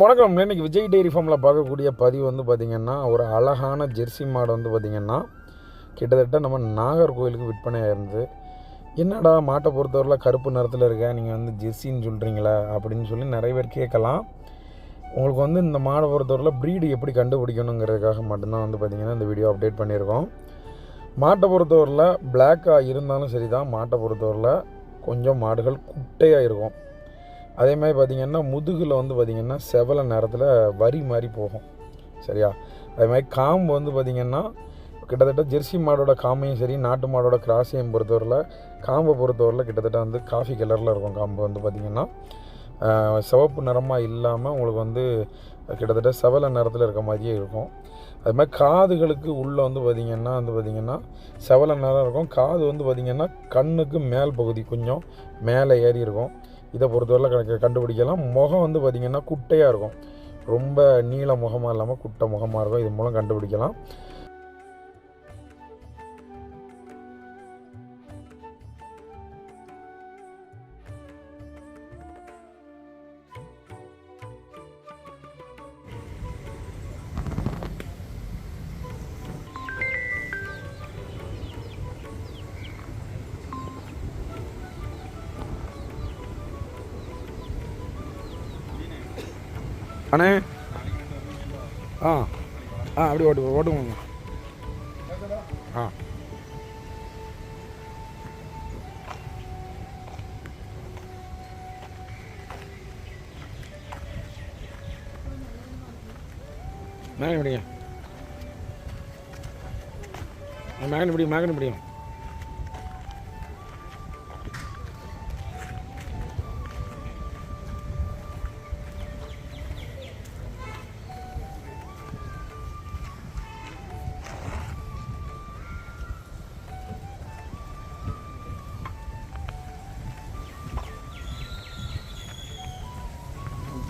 வணக்கம். இன்னைக்கு விஜய் டெய்ரி ஃபார்மில் பார்க்கக்கூடிய பதிவு வந்து பார்த்திங்கன்னா ஒரு அழகான ஜெர்சி மாடு வந்து பார்த்திங்கன்னா கிட்டத்தட்ட நம்ம நாகர்கோவிலுக்கு விற்பனையாக இருந்தது என்னடா மாட்டை பொறுத்தவரையில் கருப்பு நிறத்தில் இருக்க நீங்கள் வந்து ஜெர்சின்னு சொல்கிறீங்களா அப்படின்னு சொல்லி நிறைய பேர் கேட்கலாம். உங்களுக்கு வந்து இந்த மாடை பொறுத்தவரையில் ப்ரீடு எப்படி கண்டுபிடிக்கணுங்கிறதுக்காக மட்டும்தான் வந்து பார்த்திங்கன்னா இந்த வீடியோ அப்டேட் பண்ணியிருக்கோம். மாட்டை பொறுத்தவரையில் பிளாக்காக இருந்தாலும் சரி தான் மாட்டை பொறுத்தவரையில் கொஞ்சம் மாடுகள் குட்டையாக இருக்கும். அதே மாதிரி பார்த்திங்கன்னா முதுகில் வந்து பார்த்திங்கன்னா செவல நேரத்தில் வரி மாதிரி போகும். சரியா? அதே மாதிரி காம்பு வந்து பார்த்திங்கன்னா கிட்டத்தட்ட ஜெர்சி மாடோட காம்பையும் சரி நாட்டு மாடோட கிராஸையும் பொறுத்தவரையில் காம்பை பொறுத்தவரையில் கிட்டத்தட்ட வந்து காஃபி கலரில் இருக்கும் காம்பு வந்து பார்த்திங்கன்னா. சிவப்பு நிறமாக இல்லாமல் உங்களுக்கு வந்து கிட்டத்தட்ட செவல நிறத்தில் இருக்க மாதிரியே இருக்கும். அது மாதிரி காதுகளுக்கு உள்ளே வந்து பார்த்திங்கன்னா வந்து பார்த்திங்கன்னா செவல நிறம் இருக்கும். காது வந்து பார்த்திங்கன்னா கண்ணுக்கு மேல் பகுதி கொஞ்சம் மேலே ஏறி இருக்கும். இதை பொறுத்தவரை கணக்கு கண்டுபிடிக்கலாம். முகம் வந்து பார்த்திங்கன்னா குட்டையாக இருக்கும். ரொம்ப நீள முகமாக இல்லாமல் குட்டை முகமாக இருக்கும். இது மூலம் கண்டுபிடிக்கலாம். அண்ணே. ஆ ஆ அப்படி ஓட்டு ஓட்டுங்க ஆ. மேகன் பிடிங்க. மேகன் பிடிக்கும் மேகன் பிடிக்கும்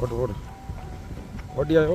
फटोफट बढ़िया